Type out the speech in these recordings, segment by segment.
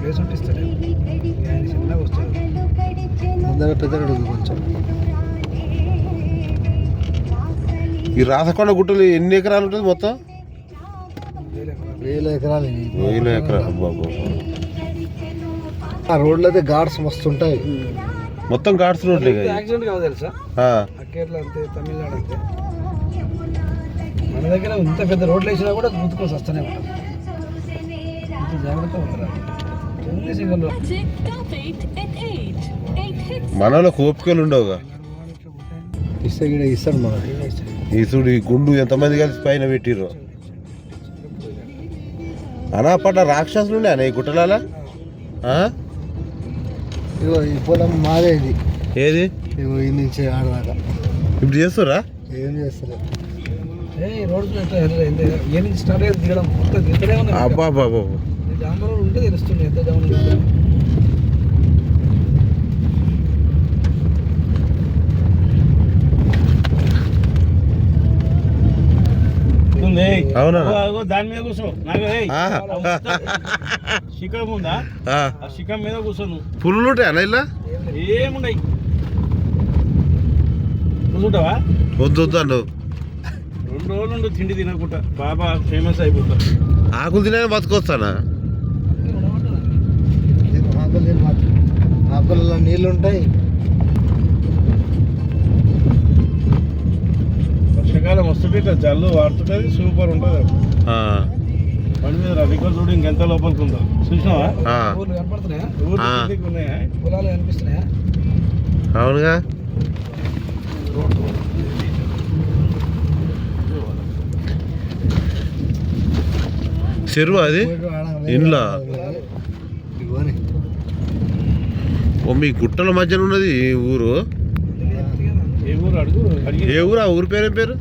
Place ఉంటే చిన్నగా వస్తాడు ముందర పెద్దడు కొంచెం. ఈ రాసకొండ గుట్టలు ఎన్ని ఎకరాలు ఉంటుంది మొత్తం? వేల ఎకరాలు. వేల ఎకరాలు. ఆ రోడ్లు అయితే గాడ్స్ మస్తు ఉంటాయి. మొత్తం ఘాట్స్ రోడ్లే. యాక్సిడెంట్ కావు తెలుసా? కేరళ అంతే తమిళనాడు అంతే. మన దగ్గర ఇంత పెద్ద రోడ్లు వేసినా కూడా గుర్తుకోసి వస్తూనే ఉంటాం. ఇంత జాగ్రత్త ఉంటారా? అన్ని సింగల్ మనలో కోపికలు ఉండవుగా. ఇస్తాడు మనకి ఈ చూడు ఈ గుండు ఎంతమంది కలిసి పైన పెట్టిర్రు? అనా పడ్డ రాక్షసులు ఉండే అన్న ఈ గుట్టలాల? ఆ? ఇగో ఈ పొలం మాదే ఇది ఏది? ఇగో ఈ నుంచి ఆడదాకా. ఇప్పుడు చేస్తురా ఏం చేస్తారు అబ్బా అబ్బా. జామ రోడ్ ఉంటే తెలుస్తుంది ఎంత జామ. అవునా? దాని మీద కూర్చో. శిఖరం ఉందా? ఆ. శిఖరం మీద కూర్చోను పుల్లు ఉంటాయి ఇలా ఏమున్నాయి కూర్చుంటావా? వద్దు వద్దు అన్ను రెండు రోజులు తిండి తినకుండా. బాబా ఫేమస్ అయిపోతా. ఆకులు తినే బతుకొస్తానా ఆకులు తిని మాత్రం నీళ్ళు ఉంటాయి వర్షాకాలం వస్తుంటే ఇట్లా జల్లు వాడుతుంటది సూపర్ ఉంటుంది. ఆ, బండి మీద రికార్డ్ చూడు ఇంకెంత లోపలికి ఉందో. చూసినావా? ఆ, ఊర్లు కనపడుతున్నాయా? ఊరు ఆ. కిందికి ఉన్నాయా? పొలాలు కనిపిస్తున్నాయా? అవునుగా. చెరువు అది? ఇండ్లా? మీ గుట్టల మధ్యన ఉన్నది ఈ ఊరు? ఏ ఊరు అడుగు అడిగి. ఏ ఊరు? ఆ ఊరు పేరేం పేరు?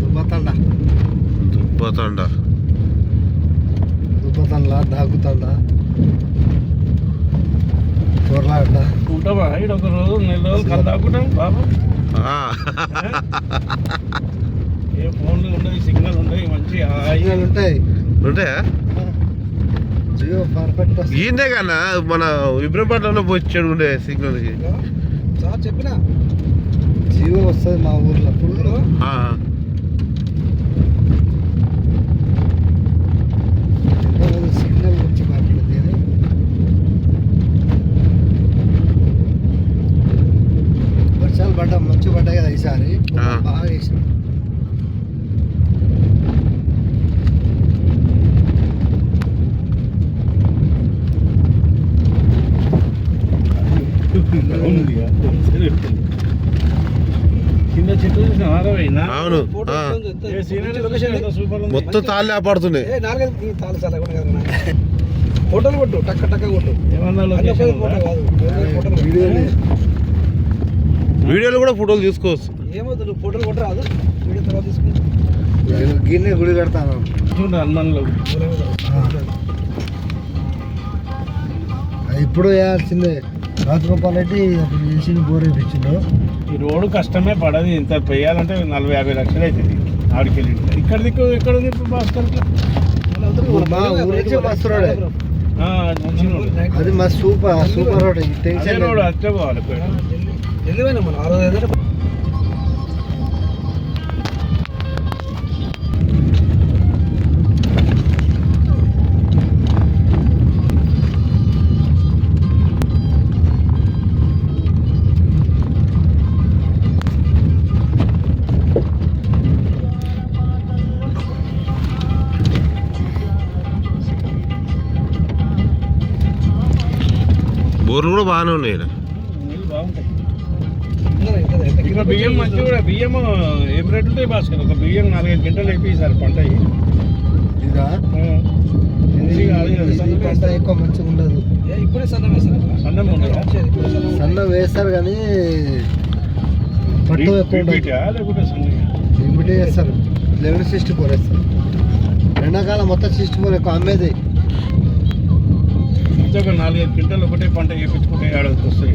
దుబ్బతండ. దుబ్బతండ. దాగుతండ ఉంటావా? ఒక రోజు నెల రోజులు బాబు ఆ, ఏ ఫోన్లు ఉండవు సిగ్నల్ ఉండవు మంచి హాయిగా సిగ్నల్ ఉంటాయి. ఉంటాయా? ఈయనే కన్నా మన ఇబ్రహంపట్నంలో వచ్చాడు ఉండే సిగ్నల్ సార్ చెప్పినా? జియో వస్తుంది మా ఊర్లో. ఫుల్ సిగ్నల్ గురించి మాట్లాడింది వర్షాలు పడ్డా మంచు పడ్డాయి కదా ఈసారి. బాగా వేసాం కింద చెట్టు చూసిన ఆరవైనా అవును ఫోటో ఆ. ఫోన్ ఎంత- ఏ సీనరీ లొకేషన్ లొకేషన్ ఎంత సూపర్ ఉంది? మొత్తం తాళ్ళు ఆపడుతున్నాయి. ఫోటోలు కొట్టు టక్క టక్క కొట్టు. వీడియోలు కూడా ఫోటోలు తీసుకోవచ్చు. ఏమవుతుంది ఫోటోలు కొట్టరాదు. వీడియో తర్వాత తీసుకుని నేను గిన్నె గుడి కడతాను. హనుమాన్లో ఇప్పుడు వేయాల్సిందే రాజగోపాల్ రెడ్డి అప్పుడు చేసి బోర్ వేయించిండు ఈ రోడ్డు కష్టమే పడదు ఇంత వేయాలంటే నలభై యాభై లక్షలు అవుతుంది ఆడికి వెళ్ళి ఇక్కడ దిక్కు ఇక్కడ ఉంది ఇప్పుడు భాస్కర్ మస్తు రోడే. అది మా super super road tension road లేదు. అట్టే పోవాలి పోయినా మనం? ఆ బోర్లు కూడా బాగానే ఉన్నాయి బియ్యం మంచి కూడా బియ్యం ఏం రేట్ ఉంటాయి భాస్కర్ ఒక బియ్యం నాలుగైదు గంటలు వేపిస్తారు పంట వేస్తారు. ఎక్కువ మంచిగా ఉండదు. ఏ, ఇప్పుడే సన్నం వేస్తాను సన్నం వేస్తారు కానీ పట్టు ఎక్కువ? ఇమిటే వేస్తారు లెవెన్ సిక్స్టీ ఫోర్ వేస్తారు. ఎండాకాలం మొత్తం సిక్స్టీ ఫోర్ ఎక్కువ అమ్మేది. ఇంత ఒక నాలుగైదు క్వింటల్ ఒకటే పంట వేపించుకుంటే ఏడాదికి వస్తాయి.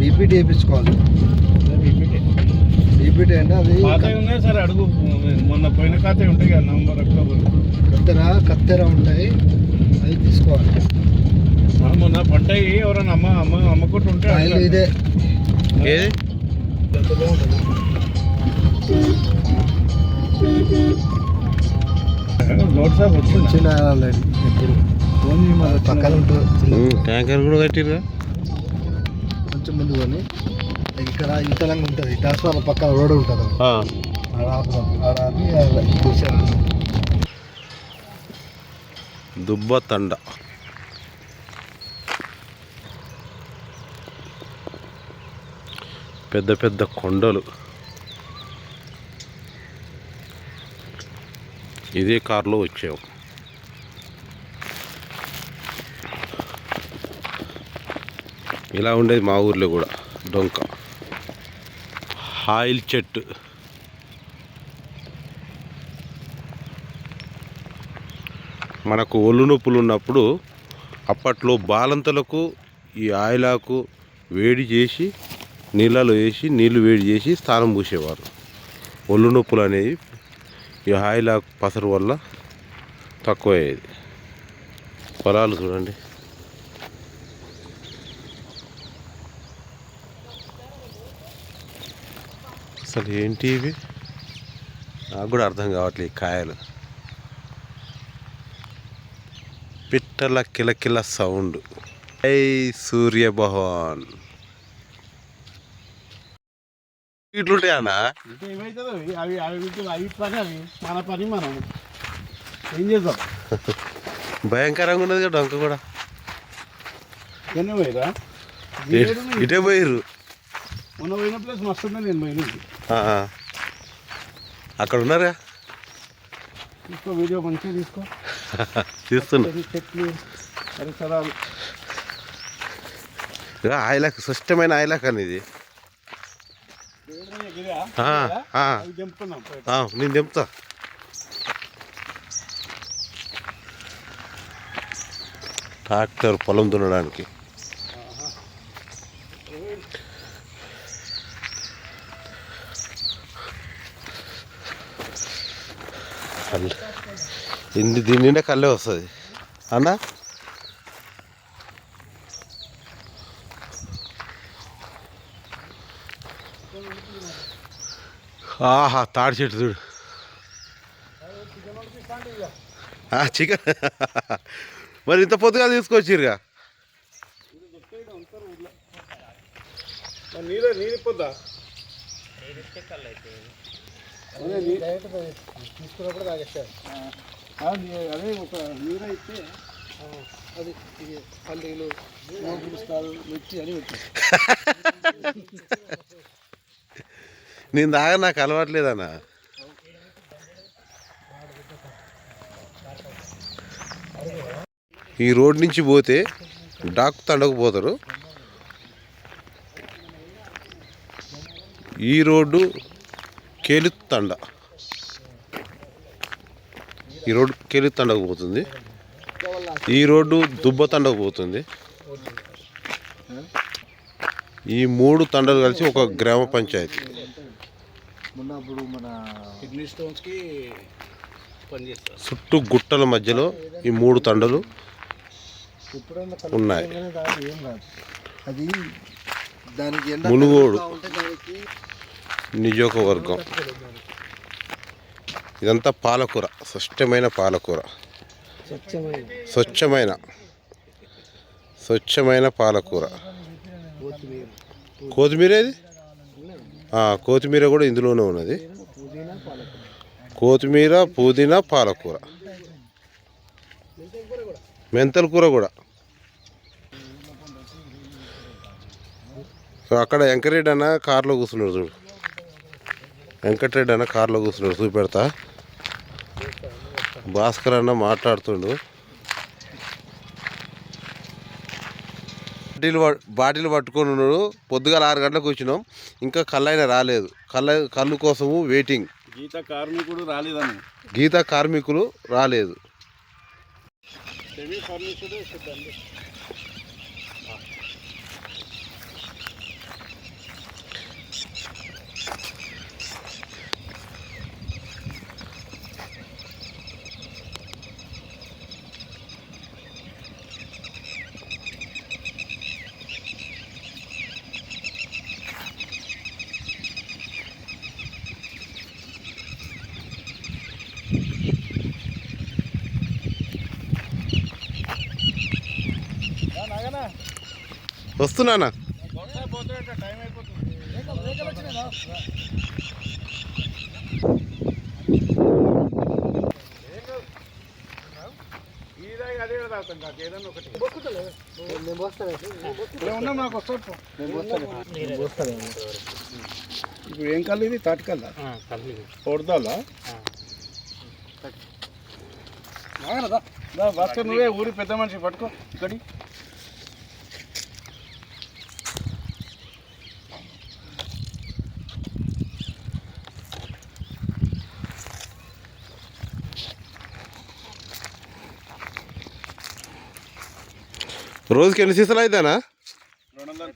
బీపీటీ వేయించుకోవాలి బీపీటీ రిపీట్ అయ్యండి అది ఉన్నాయి సరే అడుగు. మొన్న పోయిన ఖాతా ఉంటాయి కదా నవంబర్ అక్టోబర్. కత్తెర కత్తెర ఉంటాయి. అవి తీసుకోవాలి. మొన్న పడ్డాయి ఎవరైనా అమ్మ అమ్మ అమ్మకుంటూ ఉంటే ఆయిల్ అడగండి. ఇదే. ఏది? వచ్చిందా చిన్న ఆల్రెడీ ఎప్పుడు. పక్కన ట్యాంకర్ కూడా కట్టిరుగా కొంచెం ముందు కొని ఇక్కడ ఇతలంగా ఉంటుంది. ట్రాన్స్ఫార్మర్ పక్కన రోడ్ ఉంటుంది. దుబ్బ తండ. పెద్ద పెద్ద కొండలు. ఇదే కారులో వచ్చాము ఇలా ఉండేది మా ఊర్లో కూడా డొంక. ఆయిల్ చెట్టు. మనకు ఒళ్ళు నొప్పులు ఉన్నప్పుడు అప్పట్లో బాలంతలకు ఈ ఆయిలాకు వేడి చేసి నీళ్ళలో వేసి నీళ్ళు వేడి చేసి స్నానం పూసేవారు. ఒళ్ళు నొప్పులు అనేవి ఈ ఆయిలాకు పసరు వల్ల తక్కువ అయ్యేది పొలాలు చూడండి. అసలు ఏంటి ఇవి? నాకు కూడా అర్థం కావట్లేదు ఈ కాయలు. పిట్టల కిలకిల సౌండ్. ఐ సూర్య భగవాన్. ఏమవుతుందో అవి అవి మన పని మనం. ఏం చేద్దాం? భయంకరంగా ఉన్నది కదా డొంక కూడా. ఇటే పోయిర్రు. మొన్న పోయిన ప్లేస్ మస్తు ఉంది నేను పోయినది. అక్కడ ఉన్నారుగా? తీసుకో వీడియో మంచిగా తీసుకో. తీస్తున్నా. చెట్లు పరిసరాలు. ఇక ఆయిలాక్ స్పష్టమైన ఆయిలాక్ అని ఇది. నేను తెంపుతా. ట్రాక్టర్ పొలం దున్నడానికి. కళ్ళు. ఇన్ని దీని నిండా కళ్ళే వస్తుంది. అన్న? ఆహా తాడి చెట్టు చూడు. చికెన్. మరి ఇంత పొద్దుగా తీసుకొచ్చిరుగా నీరు నీరు తీసుకున్నప్పుడు తాగేస్తారు అదే ఒక నీరు అయితే అది ఇది పల్లీలు మోగులు మిర్చి అని నేను దాగా నాకు అలవాట్లేదన్న ఈ రోడ్ నుంచి పోతే డాక్ తండకు పోతారు. ఈ రోడ్డు కేలు తండ ఈ రోడ్డు కేలు తండకు పోతుంది. ఈ రోడ్డు దుబ్బ తండకు పోతుంది. ఈ మూడు తండలు కలిసి ఒక గ్రామ పంచాయతీ. చుట్టూ గుట్టల మధ్యలో ఈ మూడు తండలు ఉన్నాయి. మునుగోడు. నియోజకవర్గం. ఇదంతా పాలకూర స్పష్టమైన పాలకూర. స్వచ్ఛమైన. స్వచ్ఛమైన పాలకూర. కొత్తిమీర కొత్తిమీర కొత్తిమీర కూడా ఇందులోనే ఉన్నది. కొత్తిమీర పుదీనా పాలకూర. మెంతల కూర కూడా. అక్కడ వెంకరెడ్డి అన్న కారులో కూర్చున్నాడు చూడు. వెంకటరెడ్డి అన్న కార్లో కూర్చున్నాడు చూపెడతా. భాస్కర్ అన్న మాట్లాడుతుండు. బాటిల్ బాటిల్ పట్టుకొని ఉన్నాడు. పొద్దుగాల ఆరు గంటలకు వచ్చినాం. ఇంకా కళ్ళైన రాలేదు. కళ్ళ కళ్ళు కోసము వెయిటింగ్ గీత కార్మికుడు రాలేదని. గీత కార్మికులు రాలేదు సెమీ ఫర్నిచర్ సిబ్బంది వస్తున్నానా టైం అయిపోతుంది ఈదాగి అదే తాగుతాం కాక ఏదన్నా ఒకటి నేను పోస్తాను ఇక్కడ ఉన్నాం నాకు వస్తాడు పో. నేను పోస్తాను ఇప్పుడు ఏం కళ్ళు ఇది తాటికల్లా కొడదాలా భాస్కర్ నువ్వే ఊరి పెద్ద మనిషి పట్టుకో ఇక్కడి రోజుకి ఎన్ని సీసాలు వందల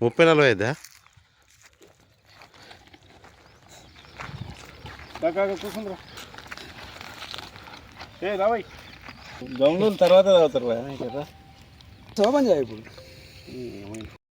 ముప్పై నలభై రావయ్ గమలు తర్వాత తాగుతారు కదా శోభన్ చేయ ఇప్పుడు.